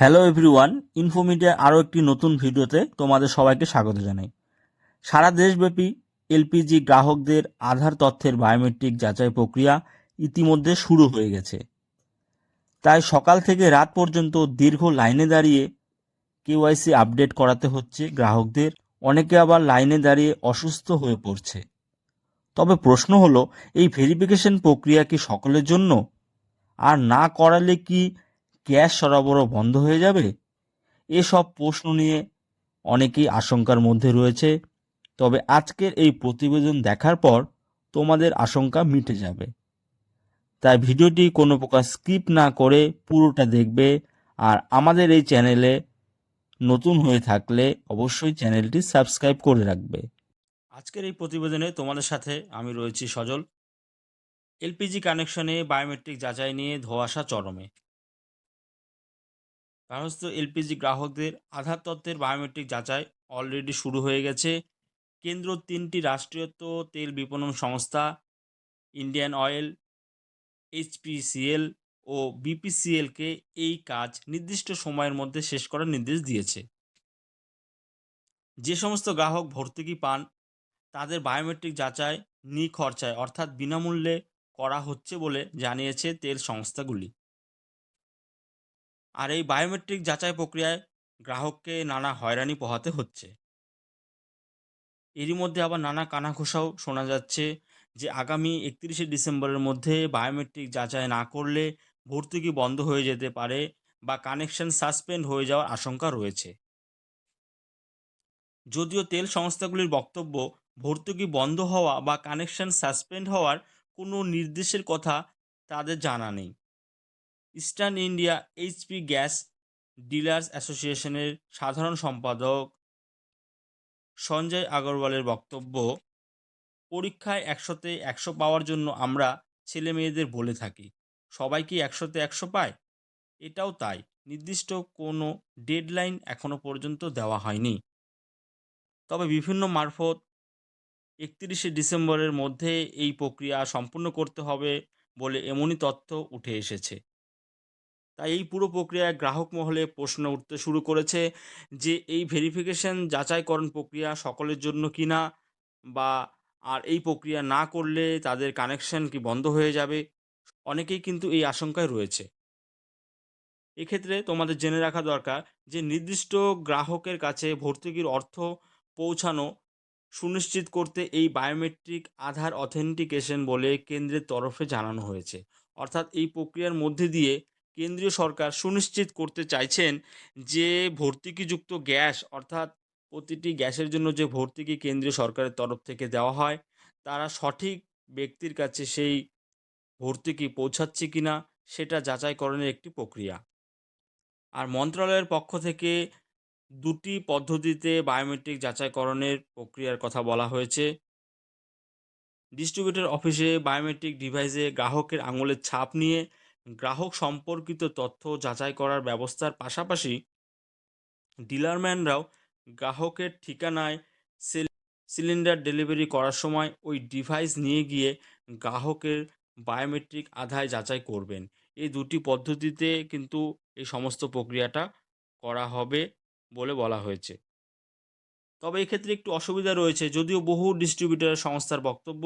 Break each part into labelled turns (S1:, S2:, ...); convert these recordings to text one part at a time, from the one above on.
S1: Hello everyone ইনফোমিডিয়ার আরও একটি নতুন ভিডিওতে তোমাদের সবাইকে স্বাগত জানাই। সারা দেশব্যাপী এলপিজি গ্রাহকদের আধার তথ্যের বায়োমেট্রিক যাচাই প্রক্রিয়া ইতিমধ্যে শুরু হয়ে গেছে। তাই সকাল থেকে রাত পর্যন্ত দীর্ঘ লাইনে দাঁড়িয়ে কেওয়াইসি আপডেট করাতে হচ্ছে গ্রাহকদের। অনেকে আবার লাইনে দাঁড়িয়ে অসুস্থ হয়ে পড়ছে। তবে প্রশ্ন হলো, এই ভেরিফিকেশন প্রক্রিয়া কি সকলের জন্য? আর না করালে কি গ্যাস সরবরাহ বন্ধ হয়ে যাবে? এসব প্রশ্ন নিয়ে অনেকেই আশঙ্কার মধ্যে রয়েছে। তবে আজকের এই প্রতিবেদন দেখার পর তোমাদের আশঙ্কা মিটে যাবে। তাই ভিডিওটি কোনো প্রকার স্কিপ না করে পুরোটা দেখবে আর আমাদের এই চ্যানেলে নতুন হয়ে থাকলে অবশ্যই চ্যানেলটি সাবস্ক্রাইব করে রাখবে। আজকের এই প্রতিবেদনে তোমাদের সাথে আমি রয়েছি সজল। এলপিজি কানেকশনে বায়োমেট্রিক যাচাই নিয়ে ধোয়াশা চরমে। গার্হস্থ্য এলপিজি গ্রাহকদের আধার তথ্যের বায়োমেট্রিক যাচাই অলরেডি শুরু হয়ে গেছে। কেন্দ্র তিনটি রাষ্ট্রীয়ত্ব তেল বিপণন সংস্থা ইন্ডিয়ান অয়েল এইচপিসিএল ও বিপিসিএলকে এই কাজ নির্দিষ্ট সময়ের মধ্যে শেষ করার নির্দেশ দিয়েছে। যে সমস্ত গ্রাহক ভর্তুকি পান, তাদের বায়োমেট্রিক যাচাই নিখরচায় অর্থাৎ বিনামূল্যে করা হচ্ছে বলে জানিয়েছে তেল সংস্থাগুলি। আর এই বায়োমেট্রিক যাচাই প্রক্রিয়ায় গ্রাহককে নানা হয়রানি পোহাতে হচ্ছে। এরই মধ্যে আবার নানা কানাঘোষাও শোনা যাচ্ছে যে আগামী একত্রিশে ডিসেম্বরের মধ্যে বায়োমেট্রিক যাচাই না করলে ভর্তুকি বন্ধ হয়ে যেতে পারে বা কানেকশন সাসপেন্ড হয়ে যাওয়ার আশঙ্কা রয়েছে। যদিও তেল সংস্থাগুলির বক্তব্য, ভর্তুকি বন্ধ হওয়া বা কানেকশন সাসপেন্ড হওয়ার কোনো নির্দেশের কথা তাদের জানা নেই। Eastern India HP gas dealers অ্যাসোসিয়েশনের সাধারণ সম্পাদক সঞ্জয় আগরওয়ালের বক্তব্য, পরীক্ষায় একশোতে একশো পাওয়ার জন্য আমরা ছেলে মেয়েদের বলে থাকি। সবাই কি একশোতে একশো পায়? এটাও তাই। নির্দিষ্ট কোনো ডেডলাইন এখনও পর্যন্ত দেওয়া হয়নি। তবে বিভিন্ন মারফত একত্রিশে ডিসেম্বরের মধ্যে এই প্রক্রিয়া সম্পূর্ণ করতে হবে বলে এমনই তথ্য উঠে এসেছে। তাই এই পুরো প্রক্রিয়ায় গ্রাহক মহলে প্রশ্ন উঠতে শুরু করেছে যে এই ভেরিফিকেশন যাচাইকরণ প্রক্রিয়া সকলের জন্য কি না? বা আর এই প্রক্রিয়া না করলে তাদের কানেকশন কি বন্ধ হয়ে যাবে? অনেকেই কিন্তু এই আশঙ্কায় রয়েছে। এক্ষেত্রে তোমাদের জেনে রাখা দরকার যে নির্দিষ্ট গ্রাহকের কাছে ভর্তুকির অর্থ পৌঁছানো সুনিশ্চিত করতে এই বায়োমেট্রিক আধার অথেন্টিকেশন বলে কেন্দ্রের তরফে জানানো হয়েছে। অর্থাৎ এই প্রক্রিয়ার মধ্যে দিয়ে কেন্দ্রীয় সরকার সুনিশ্চিত করতে চাইছেন যে ভর্তুকিযুক্ত গ্যাস, অর্থাৎ প্রতিটি গ্যাসের জন্য যে ভর্তুকি কেন্দ্রীয় সরকারের তরফ থেকে দেওয়া হয়, তারা সঠিক ব্যক্তির কাছে সেই ভর্তুকি পৌঁছাচ্ছে কিনা সেটা যাচাইকরণের একটি প্রক্রিয়া। আর মন্ত্রণালয়ের পক্ষ থেকে দুটি পদ্ধতিতে বায়োমেট্রিক যাচাইকরণের প্রক্রিয়ার কথা বলা হয়েছে। ডিস্ট্রিবিউটর অফিসে বায়োমেট্রিক ডিভাইসে গ্রাহকের আঙুলের ছাপ নিয়ে গ্রাহক সম্পর্কিত তথ্য যাচাই করার ব্যবস্থার পাশাপাশি ডিলারম্যানরাও গ্রাহকের ঠিকানায় সিলিন্ডার ডেলিভারি করার সময় ওই ডিভাইস নিয়ে গিয়ে গ্রাহকের বায়োমেট্রিক আধায় যাচাই করবেন। এই দুটি পদ্ধতিতে কিন্তু এই সমস্ত প্রক্রিয়াটা করা হবে বলে বলা হয়েছে। তবে এক্ষেত্রে একটু অসুবিধা রয়েছে, যদিও বহু ডিস্ট্রিবিউটর সংস্থার বক্তব্য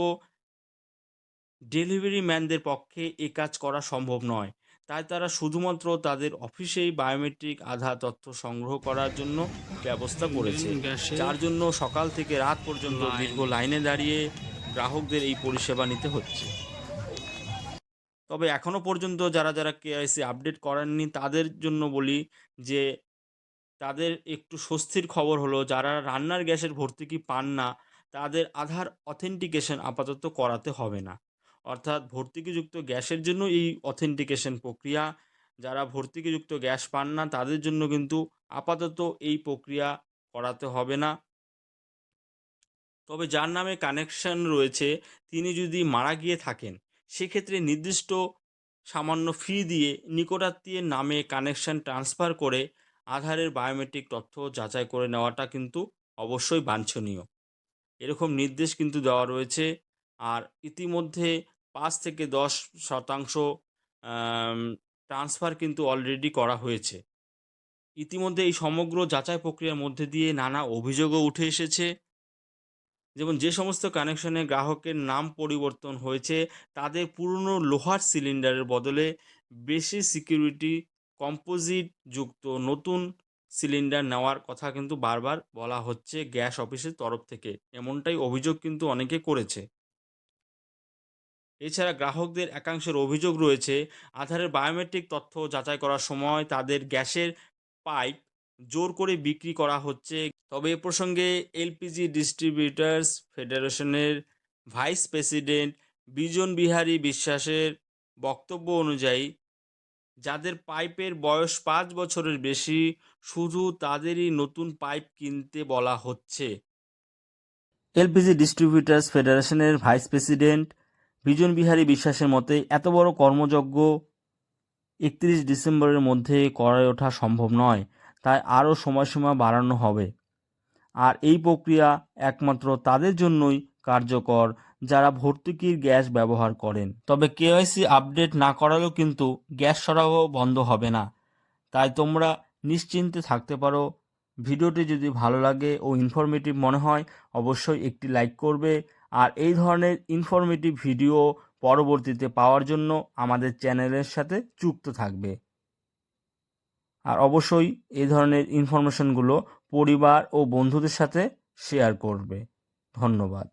S1: ডেলিভারি ম্যানদের পক্ষে এ কাজ করা সম্ভব নয়। তাই তারা শুধুমাত্র তাদের অফিসেই বায়োমেট্রিক আধার তথ্য সংগ্রহ করার জন্য ব্যবস্থা করেছে যার জন্য সকাল থেকে রাত পর্যন্ত দীর্ঘ লাইনে দাঁড়িয়ে গ্রাহকদের এই পরিষেবা নিতে হচ্ছে। তবে এখনও পর্যন্ত যারা যারা কেআইসি আপডেট করেননি তাদের জন্য বলি যে তাদের একটু স্বস্তির খবর হলো যারা রান্নার গ্যাসের ভর্তুকি পান না তাদের আধার অথেন্টিকেশন আপাতত করাতে হবে না। অর্থাৎ ভর্তুকিযুক্ত গ্যাসের জন্য এই অথেন্টিকেশন প্রক্রিয়া। যারা ভর্তুকিযুক্ত গ্যাস পান না, তাদের জন্য কিন্তু আপাতত এই প্রক্রিয়া করাতে হবে না। তবে যার নামে কানেকশন রয়েছে, তিনি যদি মারা গিয়ে থাকেন, সেক্ষেত্রে নির্দিষ্ট সামান্য ফি দিয়ে নিকটাত্মীয়ের নামে কানেকশন ট্রান্সফার করে আধারের বায়োমেট্রিক তথ্য যাচাই করে নেওয়াটা কিন্তু অবশ্যই বাঞ্ছনীয়। এরকম নির্দেশ কিন্তু দেওয়া রয়েছে। আর ইতিমধ্যে পাঁচ থেকে দশ শতাংশ ট্রান্সফার কিন্তু অলরেডি করা হয়েছে। ইতিমধ্যে এই সমগ্র যাচাই প্রক্রিয়ার মধ্যে দিয়ে নানা অভিযোগও উঠে এসেছে। যেমন যে সমস্ত কানেকশনে গ্রাহকের নাম পরিবর্তন হয়েছে, তাদের পুরনো লোহার সিলিন্ডারের বদলে বেশি সিকিউরিটি কম্পোজিট যুক্ত নতুন সিলিন্ডার নেওয়ার কথা কিন্তু বারবার বলা হচ্ছে গ্যাস অফিসের তরফ থেকে। এমনটাই অভিযোগ কিন্তু অনেকে করেছে। এছাড়া গ্রাহকদের একাংশের অভিযোগ রয়েছে, আধারের বায়োমেট্রিক তথ্য যাচাই করার সময় তাদের গ্যাসের পাইপ জোর করে বিক্রি করা হচ্ছে। তবে এ প্রসঙ্গে এলপিজি ডিস্ট্রিবিউটার্স ফেডারেশনের ভাইস প্রেসিডেন্ট বিজন বিহারী বিশ্বাসের বক্তব্য অনুযায়ী, যাদের পাইপের বয়স পাঁচ বছরের বেশি, শুধু তাদেরই নতুন পাইপ কিনতে বলা হচ্ছে। এলপিজি ডিস্ট্রিবিউটার্স ফেডারেশনের ভাইস প্রেসিডেন্ট বিজন বিহারী বিশ্বাসের মতে, এত বড় কর্মযজ্ঞ একত্রিশ ডিসেম্বরের মধ্যে করে ওঠা সম্ভব নয়, তাই আরও সময়সীমা বাড়ানো হবে। আর এই প্রক্রিয়া একমাত্র তাদের জন্যই কার্যকর, যারা ভর্তুকির গ্যাস ব্যবহার করেন। তবে কেওয়াইসি আপডেট না করালেও কিন্তু গ্যাস সরবরাহ বন্ধ হবে না। তাই তোমরা নিশ্চিন্তে থাকতে পারো। ভিডিওটি যদি ভালো লাগে ও ইনফরমেটিভ মনে হয়, অবশ্যই একটি লাইক করবে আর এই ধরনের ইনফরমেটিভ ভিডিও পরবর্তীতে পাওয়ার জন্য আমাদের চ্যানেলের সাথে যুক্ত থাকবে। আর অবশ্যই এই ধরনের ইনফরমেশনগুলো পরিবার ও বন্ধুদের সাথে শেয়ার করবে। ধন্যবাদ।